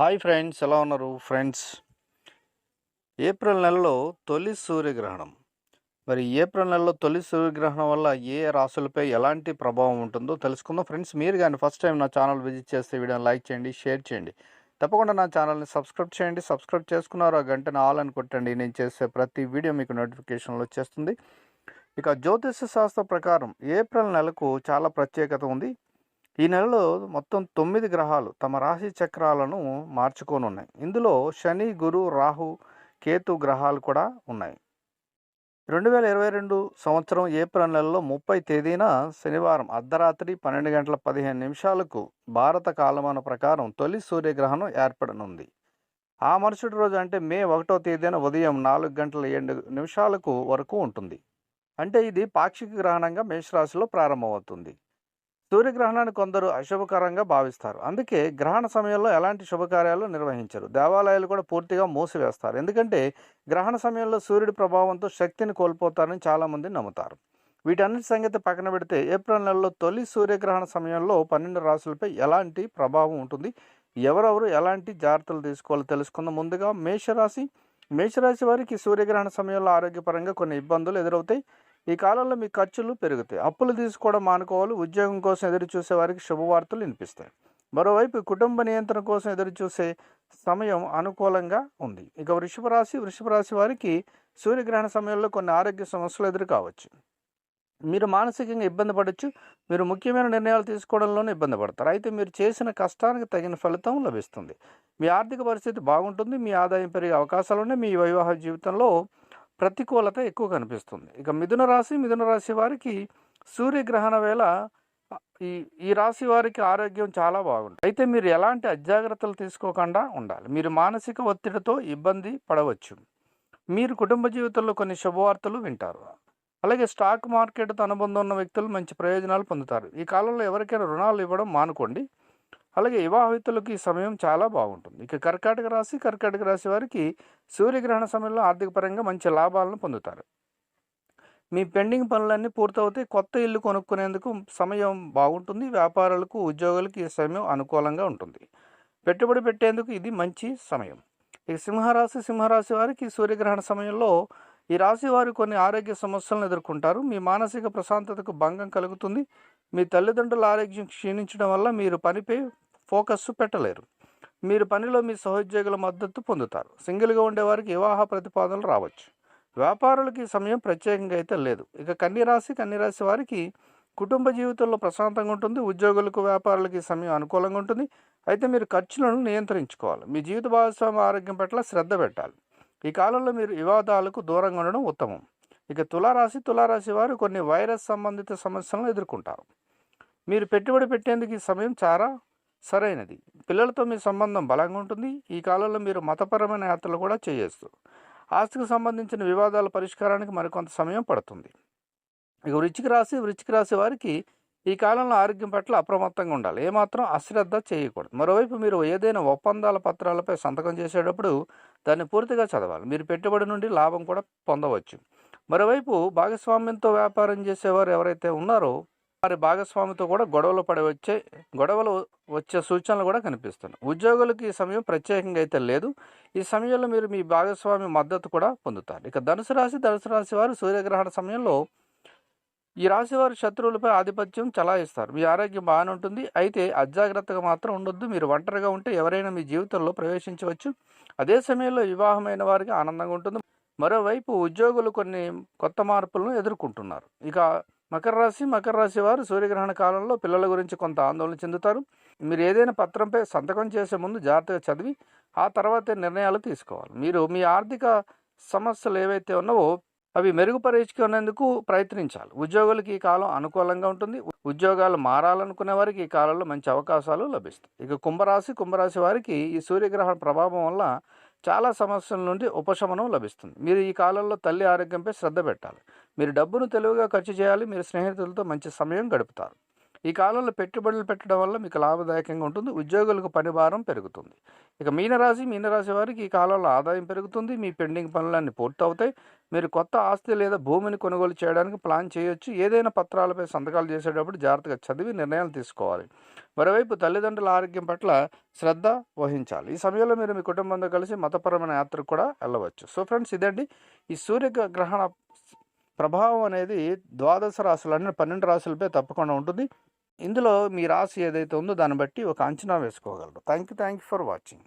Hi friends ఎలా ఉన్నారు friends? April నెలలో తొలి సూర్యగ్రహణం. మరి ఏప్రిల్ నెలలో తొలి సూర్యగ్రహణం వల్ల ఏ రాసులపై ఎలాంటి ప్రభావం ఉంటుందో తెలుసుకుందాం. ఫ్రెండ్స్ మీరు కానీ ఫస్ట్ టైం నా ఛానల్ విజిట్ చేస్తే వీడియోని లైక్ చేయండి షేర్ చేయండి. తప్పకుండా నా ఛానల్ని సబ్స్క్రైబ్ చేయండి. సబ్స్క్రైబ్ చేసుకున్నారు ఆ గంటను ఆల్ అని కొట్టండి. నేను చేసే ప్రతి వీడియో మీకు నోటిఫికేషన్లో వచ్చేస్తుంది. ఇక జ్యోతిష శాస్త్ర ప్రకారం ఏప్రిల్ నెలకు చాలా ప్రత్యేకత ఉంది. ఈ నెలలో మొత్తం తొమ్మిది గ్రహాలు తమ రాశి చక్రాలను మార్చుకోనున్నాయి. ఇందులో శని గురు రాహు కేతు గ్రహాలు కూడా ఉన్నాయి. రెండు వేల ఇరవై రెండు సంవత్సరం ఏప్రిల్ నెలలో ముప్పై తేదీన శనివారం అర్ధరాత్రి పన్నెండు గంటల పదిహేను నిమిషాలకు భారత కాలమాన ప్రకారం తొలి సూర్యగ్రహణం ఏర్పడనుంది. ఆ మరుసటి రోజు అంటే మే ఒకటో తేదీన ఉదయం నాలుగు గంటల ఏడు నిమిషాలకు వరకు ఉంటుంది. అంటే ఇది పాక్షిక గ్రహణంగా మేషరాశిలో ప్రారంభమవుతుంది. సూర్యగ్రహణాన్ని కొందరు అశుభకరంగా భావిస్తారు. అందుకే గ్రహణ సమయంలో ఎలాంటి శుభకార్యాలు నిర్వహించరు. దేవాలయాలు కూడా పూర్తిగా మూసివేస్తారు. ఎందుకంటే గ్రహణ సమయంలో సూర్యుడి ప్రభావంతో శక్తిని కోల్పోతారని చాలామంది నమ్ముతారు. వీటన్నిటి సంగతి పక్కన పెడితే ఏప్రిల్ నెలలో తొలి సూర్యగ్రహణ సమయంలో పన్నెండు రాశులపై ఎలాంటి ప్రభావం ఉంటుంది? ఎవరెవరు ఎలాంటి జాగ్రత్తలు తీసుకోవాలో తెలుసుకున్న ముందుగా మేషరాశి. మేషరాశి వారికి సూర్యగ్రహణ సమయంలో ఆరోగ్యపరంగా కొన్ని ఇబ్బందులు ఎదురవుతాయి. ఈ కాలంలో మీ ఖర్చులు పెరుగుతాయి. అప్పులు తీసుకోవడం మానుకోవాలి. ఉద్యోగం కోసం ఎదురు చూసే వారికి శుభవార్తలు వినిపిస్తాయి. మరోవైపు కుటుంబ నియంత్రణ కోసం ఎదురు చూసే సమయం అనుకూలంగా ఉంది. ఇక వృషభ రాశి వృషభ రాశి వారికి సూర్యగ్రహణ సమయంలో కొన్ని ఆరోగ్య సమస్యలు ఎదురు కావచ్చు. మీరు మానసికంగా ఇబ్బంది పడవచ్చు మీరు ముఖ్యమైన నిర్ణయాలు తీసుకోవడంలోనే ఇబ్బంది పడతారు. అయితే మీరు చేసిన కష్టానికి తగిన ఫలితం లభిస్తుంది. మీ ఆర్థిక పరిస్థితి బాగుంటుంది. మీ ఆదాయం పెరిగే అవకాశాలు ఉన్నాయి. మీ వివాహ జీవితంలో ప్రతికూలత ఎక్కువ కనిపిస్తుంది. ఇక మిథున రాశి మిథున రాశి వారికి సూర్యగ్రహణ వేళ ఈ ఈ రాశి వారికి ఆరోగ్యం చాలా బాగుంటుంది. అయితే మీరు ఎలాంటి అజాగ్రత్తలు తీసుకోకుండా ఉండాలి. మీరు మానసిక ఒత్తిడితో ఇబ్బంది పడవచ్చు. మీరు కుటుంబ జీవితంలో కొన్ని శుభవార్తలు వింటారు. అలాగే స్టాక్ మార్కెట్తో అనుబంధం ఉన్న వ్యక్తులు మంచి ప్రయోజనాలు పొందుతారు. ఈ కాలంలో ఎవరికైనా రుణాలు ఇవ్వడం మానుకోండి. అలాగే వివాహితులకు ఈ సమయం చాలా బాగుంటుంది. ఇక కర్కాటక రాశి కర్కాటక రాశి వారికి సూర్యగ్రహణ సమయంలో ఆర్థిక పరంగా మంచి లాభాలను పొందుతారు. మీ పెండింగ్ పనులన్నీ పూర్తవుతాయి. కొత్త ఇల్లు కొనుక్కునేందుకు సమయం బాగుంటుంది. వ్యాపారులకు ఉద్యోగులకు ఈ సమయం అనుకూలంగా ఉంటుంది. పెట్టుబడి పెట్టేందుకు ఇది మంచి సమయం. ఇక సింహరాశి సింహరాశి వారికి సూర్యగ్రహణ సమయంలో ఈ రాశి వారు కొన్ని ఆరోగ్య సమస్యలను ఎదుర్కొంటారు. మీ మానసిక ప్రశాంతతకు భంగం కలుగుతుంది. మీ తల్లిదండ్రుల ఆరోగ్యం క్షీణించడం వల్ల మీరు పనిపై ఫోకస్ పెట్టలేరు. మీరు పనిలో మీ సహోద్యోగుల మద్దతు పొందుతారు. సింగిల్గా ఉండేవారికి వివాహ ప్రతిపాదనలు రావచ్చు. వ్యాపారులకి సమయం ప్రత్యేకంగా అయితే లేదు. ఇక కన్యరాశి కన్యరాశి వారికి కుటుంబ జీవితంలో ప్రశాంతంగా ఉంటుంది. ఉద్యోగులకు వ్యాపారులకు సమయం అనుకూలంగా ఉంటుంది. అయితే మీరు ఖర్చులను నియంత్రించుకోవాలి. మీ జీవిత భాగస్వామి ఆరోగ్యం పట్ల శ్రద్ధ పెట్టాలి. ఈ కాలంలో మీరు వివాదాలకు దూరంగా ఉండడం ఉత్తమం. ఇక తులారాశి తులారాశి వారు కొన్ని వైరస్ సంబంధిత సమస్యలను ఎదుర్కొంటారు. మీరు పెట్టుబడి పెట్టేందుకు ఈ సమయం చాలా సరైనది. పిల్లలతో మీ సంబంధం బలంగా ఉంటుంది. ఈ కాలంలో మీరు మతపరమైన యాత్రలు కూడా చేయొచ్చు. ఆస్తికి సంబంధించిన వివాదాల పరిష్కారానికి మరికొంత సమయం పడుతుంది. ఇక వృచ్చిక రాశి వృచ్చిక రాశి వారికి ఈ కాలంలో ఆరోగ్యం పట్ల అప్రమత్తంగా ఉండాలి. ఏమాత్రం అశ్రద్ధ చేయకూడదు. మరోవైపు మీరు ఏదైనా ఒప్పందాల పత్రాలపై సంతకం చేసేటప్పుడు దాన్ని పూర్తిగా చదవాలి. మీరు పెట్టుబడి నుండి లాభం కూడా పొందవచ్చు. మరోవైపు భాగస్వామ్యంతో వ్యాపారం చేసేవారు ఎవరైతే ఉన్నారో వారి భాగస్వామితో కూడా గొడవలు పడి వచ్చే గొడవలు వచ్చే సూచనలు కూడా కనిపిస్తున్నాయి. ఉద్యోగులకు ఈ సమయం ప్రత్యేకంగా అయితే లేదు. ఈ సమయంలో మీరు మీ భాగస్వామి మద్దతు కూడా పొందుతారు. ఇక ధనుసు రాశి ధనుసు రాశి వారు సూర్యగ్రహణ సమయంలో ఈ రాశివారు శత్రువులపై ఆధిపత్యం చలాయిస్తారు. మీ ఆరోగ్యం బాగానే ఉంటుంది. అయితే అజాగ్రత్తగా మాత్రం ఉండొద్దు. మీరు ఒంటరిగా ఉంటే ఎవరైనా మీ జీవితంలో ప్రవేశించవచ్చు. అదే సమయంలో వివాహమైన వారికి ఆనందంగా ఉంటుంది. మరోవైపు ఉద్యోగులు కొన్ని కొత్త మార్పులను ఎదుర్కొంటున్నారు. ఇక మకర రాశి మకర రాశి వారు సూర్యగ్రహణ కాలంలో పిల్లల గురించి కొంత ఆందోళన చెందుతారు. మీరు ఏదైనా పత్రంపై సంతకం చేసే ముందు జాగ్రత్తగా చదివి ఆ తర్వాతే నిర్ణయాలు తీసుకోవాలి. మీరు మీ ఆర్థిక సమస్యలు ఏవైతే ఉన్నావో అవి మెరుగుపరుచుకునేందుకు ప్రయత్నించాలి. ఉద్యోగులకి ఈ కాలం అనుకూలంగా ఉంటుంది. ఉద్యోగాలు మారాలనుకునే వారికి ఈ కాలంలో మంచి అవకాశాలు లభిస్తాయి. ఇక కుంభరాశి కుంభరాశి వారికి ఈ సూర్యగ్రహణ ప్రభావం వల్ల చాలా సమస్యల నుండి ఉపశమనం లభిస్తుంది. మీరు ఈ కాలంలో తల్లి ఆరోగ్యంపై శ్రద్ధ పెట్టాలి. మీరు డబ్బును తెలివిగా ఖర్చు చేయాలి. మీరు స్నేహితులతో మంచి సమయం గడుపుతారు. ఈ కాలంలో పెట్టుబడులు పెట్టడం వల్ల మీకు లాభదాయకంగా ఉంటుంది ఉద్యోగులకు పని భారం పెరుగుతుంది. ఇక మీనరాశి మీనరాశి వారికి ఈ కాలంలో ఆదాయం పెరుగుతుంది మీ పెండింగ్ పనులన్నీ పూర్తవుతాయి. మీరు కొత్త ఆస్తి లేదా భూమిని కొనుగోలు చేయడానికి ప్లాన్ చేయొచ్చు. ఏదైనా పత్రాలపై సంతకాలు చేసేటప్పుడు జాగ్రత్తగా చదివి నిర్ణయాలు తీసుకోవాలి. మరోవైపు తల్లిదండ్రుల ఆరోగ్యం పట్ల శ్రద్ధ వహించాలి. ఈ సమయంలో మీరు మీ కుటుంబంతో కలిసి మతపరమైన యాత్రకు కూడా వెళ్ళవచ్చు. సో ఫ్రెండ్స్ ఇదండి. ఈ సూర్య గ్రహణ ప్రభావం అనేది ద్వాదశ రాశులన్నీ పన్నెండు రాశులపై తప్పకుండా ఉంటుంది. ఇందులో మీ రాశి ఏదైతే ఉందో దాన్ని బట్టి ఒక అంచనా వేసుకోగలరు. Thank you thank you for watching.